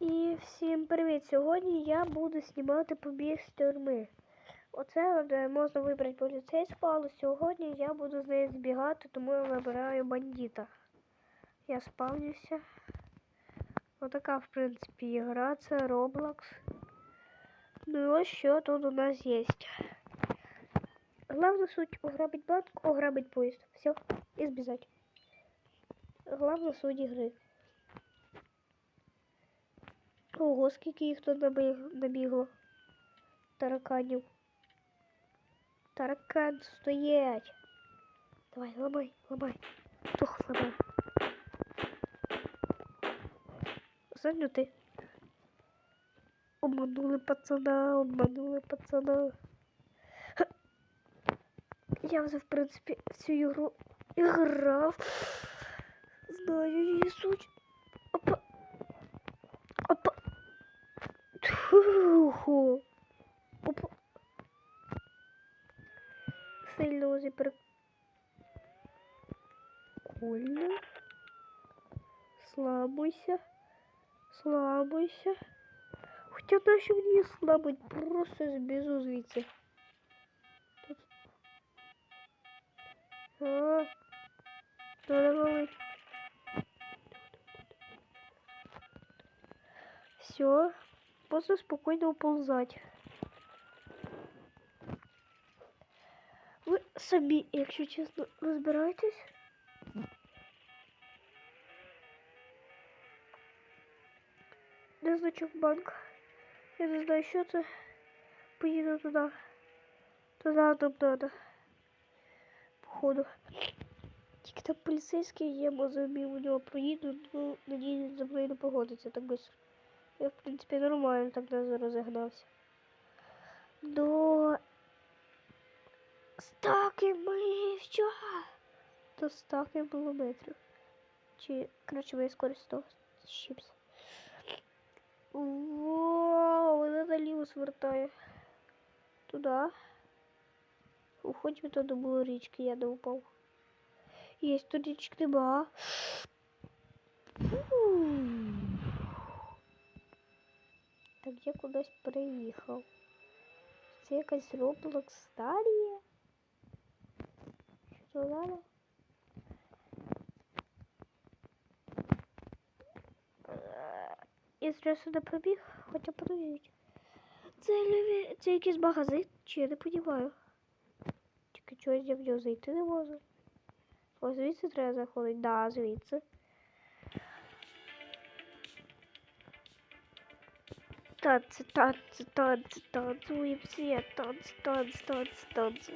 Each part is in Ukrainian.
І всім привіт! Сьогодні я буду знімати побіг з тюрми. Оце можна вибрати поліцейську, але сьогодні я буду з неї збігати, тому я вибираю бандита. Я спавнюся. Отака, в принципі, ігра, це Roblox. Ну і ось що тут у нас є. Главна суть ограбить банк, ограбить поїзд. Все, і збіжать. Главна суть ігри. Ого, скільки їх тут набігло. Тараканів. Таракан стоять. Давай, ламай, ламай. Тух, ламай. Задню ти. Обманули пацана, обманули пацана. Я вже, в принципі, в цю ігру грав. Знаю її суть. Тьху. Опа. Сильно уже прикольно. Слабуйся. Слабуйся. Хоча нащо мені слабить, просто збіжу звідси. Тут. А, надо валить. Все, Можно спокойно уползать. Ви самі, якщо чесно, розбираєтесь? Де значок банк? Я не знаю, що це. Поїду туди. Туди нам надо. Походу. Тільки там поліцейський є, може у нього проїду, ну, надіюсь, за мною не погодиться так быстро. Я, в принципі, нормально так розігнався. До 100 кілометрів. Що? До 100 кілометрів. Чи, коротше, моя скорость 100 з чимсь. Вау, вона наліво звертає. Туди. Хоч би туди було річки, я не упав. Є, тут річки нема. Фу. Так я кудись приїхав. Це якась Roblox Старія? Що далі? Я зараз сюди пробіг, хоча подождіть. Це, ліві... це якийсь магазин, чи я не подіваю. Тільки чогось я в нього зайти не можу. Ось звідси треба заходити. Да, звідси. Танці, танці, танці, танцуємо всі, танці, танці, танці, танці.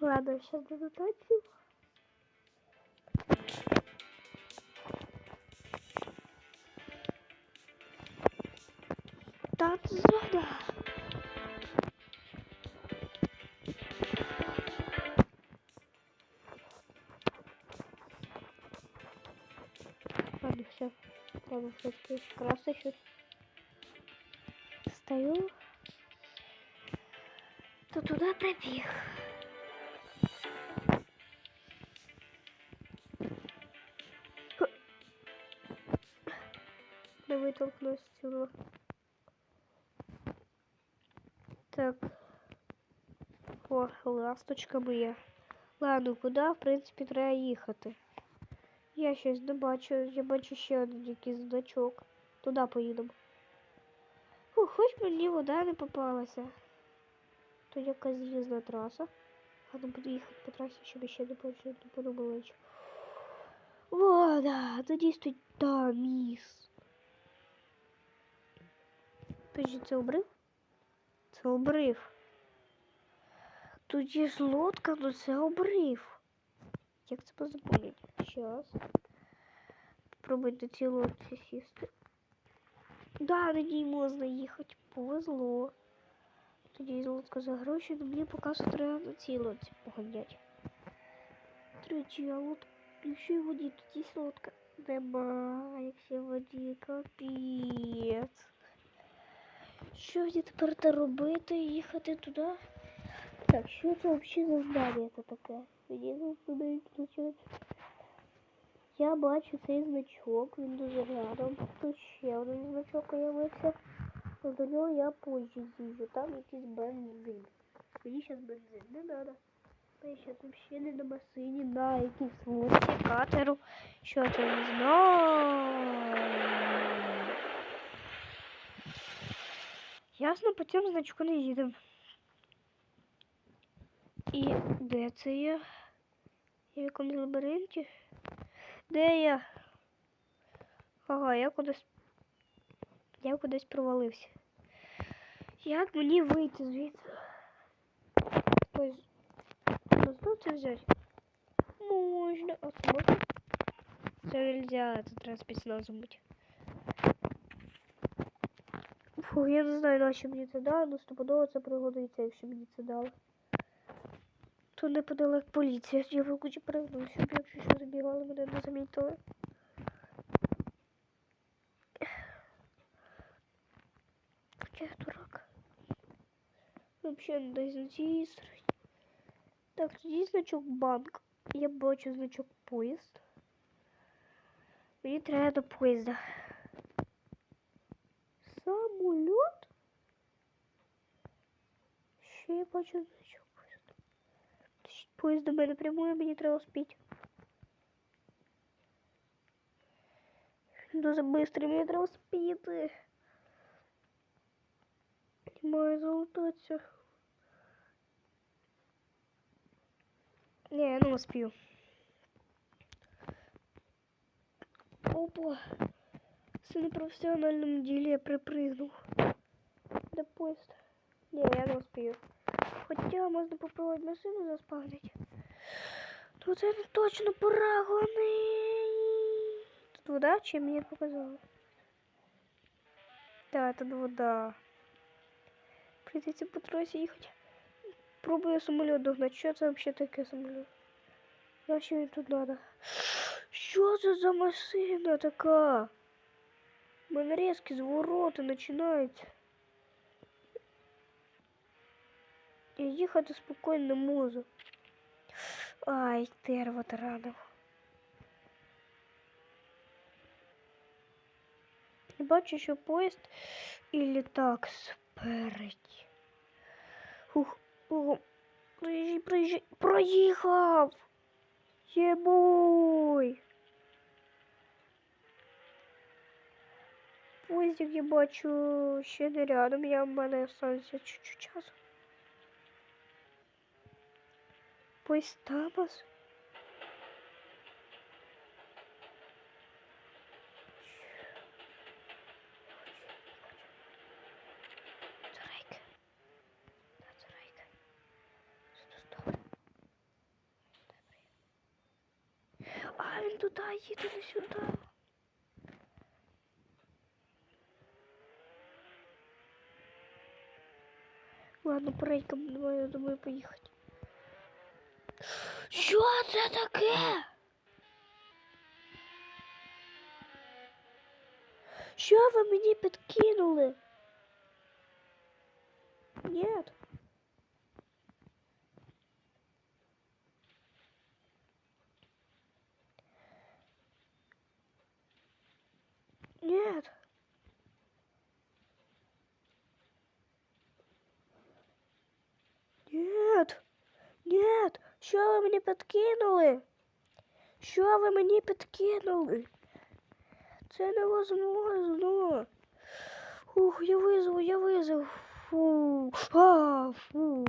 Ладно, сейчас буду танцю. Танцзона. Ладно, все. Ладно, все-таки красный чуть. Стою. То туда пробег. Не вытолкнусь отсюда. Так. О, ласточка моя. Ладно, куди, в принципі, треба їхати. Я щось не бачу, я бачу ще один якийсь значок. Туди поїдемо. Фу, хоч мені вода не попалася. Тут якась з'їзна траса. Ладно, буду їхати по трасі, щоб ще не що- Вода, надіюсь, тут да, міс. Подожди, це обрив? Це обрив. Тут є лодка, але це обрив. Як це позабулять? Щас. Попробуй до лодці сісти. Да, на ній можна їхати. Повезло. Тоді з лодка за гроші, але мені поки що треба на цій лодці поганять. Тричі, а лодка. Якщо і воді, тут є лодка. Нема, якщо воді, капець. Що мені тепер та робити? Їхати туди? Так, що це взагалі за здання це таке? Мені не навіть почати. Я бачу цей значок, він дуже рядом. Тут ще один значок появився. До нього я позже з'їжджу. Там якийсь бензин. Мені зараз бензин не треба. Я там ще не на машині, на якійсь лодці, катеру. Що це не знаю. Ясно, по цьому значку не їдемо. І де це я? Я в якомусь лабіринті? Де я? Ага, я кудись. Я кудись провалився. Як мені вийти звідси? Ось. Можна це взяти? Можна. А це можна? Це нельзя, це треба спецназом бути. Фу, я не знаю, на що мені це дали, але стопудово це пригодиться, якщо мені це дали. То неподалек поліція. Я виключу пригну, щоб якщо що забігали, мене не замітили. Я дурак. Вообще не дай стороні. Так, тоді значок банк. Я бачу значок поїзд. Мені треба до поїзда. Самоліт? Ще я бачу значок Поїзд до мене прямує, мені треба успіти. Він Дуже швидко, мені треба успіти. Маю залутатися. Не, я не успію. Опа. Це на професіональному ділі я припригнув. Де поїзд? Не, я не успію. Хоча можна попробувати машину заспавнити. Ну це точно парагони. Тут вода, чи мені показали? Да, тут вода. Прийдеться по трасі їхати. Пробую самоліт догнати. Що взагалі таке самоліт? На що він тут надо? Що це за машина така? Мене різкі звороти починаються. Я їхати спокійно не можу. Ай, терво таранив. Я бачу, що поїзд і літак спереді. Ух, ух, проїжджай, проїжджай, проїхав! Єбой! Поїздик я бачу ще не рядом, я в мене останеться чуть-чуть часу. Поїзд Тамас. Царайка. Да, царайка. Що тут добре? Добре. А, він туди їде, не сюди. Ладно, порейка, давай, я думаю, поїхати. Що це таке? Що ви мені підкинули? Нет. Нет. Нет. Що ви мені підкинули? Що ви мені підкинули? Це невозможно. Ух, я визову, я визову. Фу. А, фу.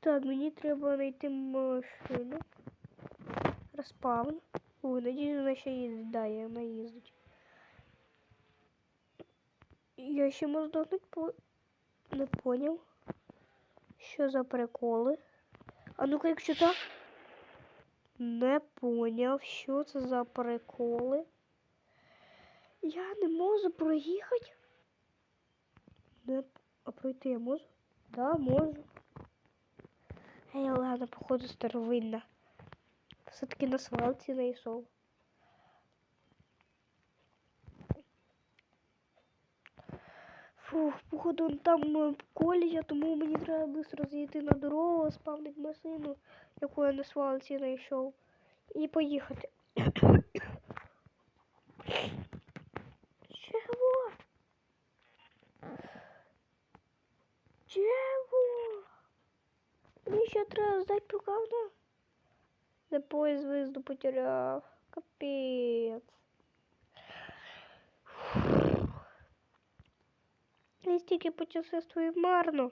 Так, мені треба знайти машину. Розпавн. Ой, надіюсь, вона ще їздить. Да, я вона їздить. Я ще можу здохнути по... Не поняв. Що за приколи? А ну-ка, якщо так. Не поняв, що це за приколи. Я не можу проїхати. Не... А пройти я можу? Да, можу. Ей, ладно, походу старовинна. Все-таки на свалці знайшов. Фух, походу там е, колія, тому мені треба швидко зійти на дорогу, спавнити машину, яку я на свалці знайшов. і поїхати. Чого? Чого? Мені ще треба здати покавна. За поїзд виїзду потеряв. Капець. Я стільки путешествую марно.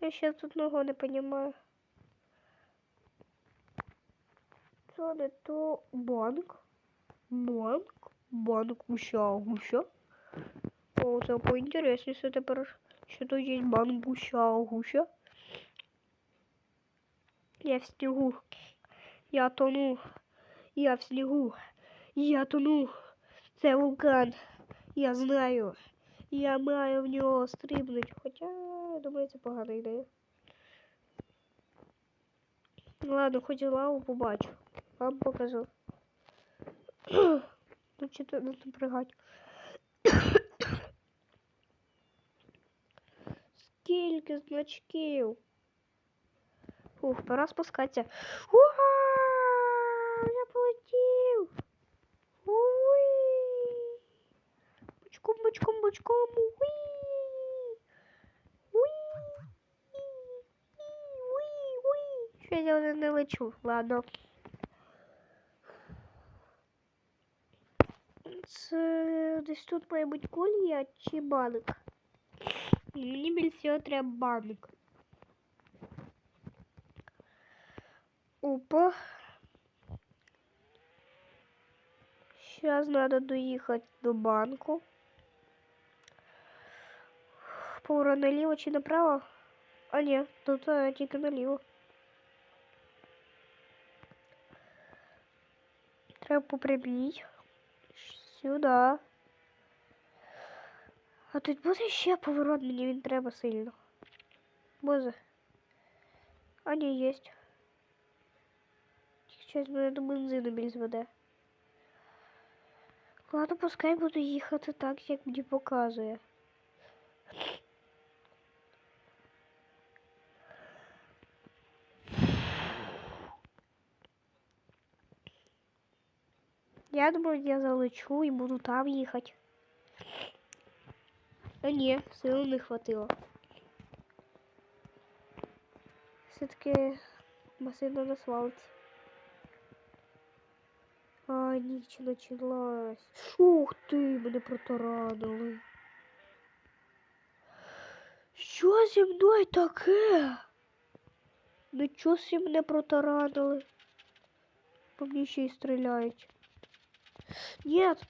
Я ще тут ногу не понимаю. Що не то банк? Банк? Банк гуща, гуща. О, це поінтересніше тепер. Що тут є банк гуща, гуща. Я в снігу. Я тону. Я в снігу. Я тону. Це вулкан. Я знаю. Я маю в нього стрибнути. Хоча, думаю, це погана ідея. Ну ладно, хоч лаву побачу. Вам покажу. Тут чи тут напрягать. Скільки значків. Ух, пора спускатися. Ура! Я полетів. Уй! Бочком, бочком! Що я вже не лечу? Ладно. Це десь тут має бути колія чи банк. Мені більше всього треба банк. Опа. Сейчас надо доехать до банку. Поворот наліво чи направо? А ні, тут а, тільки наліво. Треба по прямій. Сюди. А тут буде ще поворот, мені він треба сильно. Боже. А ні, єсть. Щось мене до бензину більш веде. Ладно, пускай буду їхати так, як мені показує. Я думаю, я залечу і буду там їхати. А ні, сил не хватило. Все-таки машина на свалці. А, ніч почалась. Ух ти, мене протаранили. Що зі мною таке? Нічого сі мене протаранили. По мені ще й стріляють. Нет.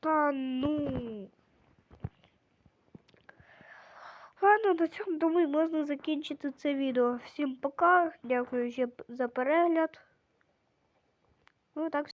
Та ну. Ладно, на цьому думаю, можна закінчити це відео. Всім пока. Дякую ще за перегляд. Ну так.